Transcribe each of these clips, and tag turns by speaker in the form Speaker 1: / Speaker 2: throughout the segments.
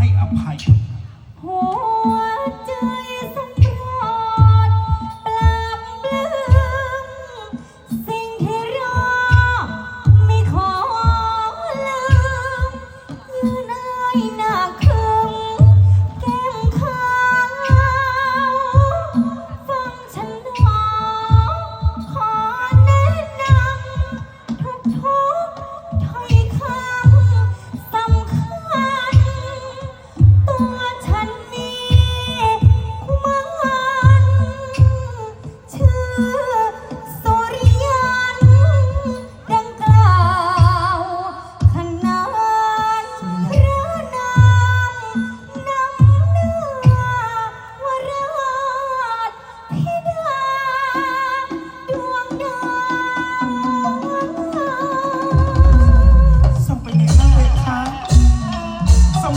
Speaker 1: I am pipe.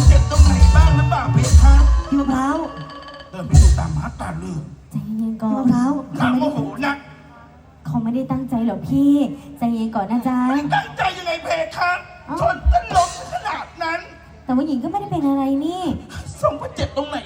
Speaker 1: เจ็บตรงไหนบ้างหรือเปล่าเพคะ
Speaker 2: พี่มะพร้าว
Speaker 1: เดินไปดูตามหาตาเลือก
Speaker 3: ใจเย็นก่อ
Speaker 2: พี่
Speaker 3: น
Speaker 2: มะพร้าว
Speaker 1: หน้าโมโหนัก
Speaker 3: เขาไม่ได้ตั้งใจหรอกพี่ ใจเย็นก่อนนะจ๊ะ
Speaker 1: ไม่ตั้งใจยังไงเพคะชนต้นลมขนาดนั้น
Speaker 3: แต่ว่าหญิงก็ไม่ได้เป็นอะไรนี่
Speaker 1: ส่งไปเจ็บตรงไหน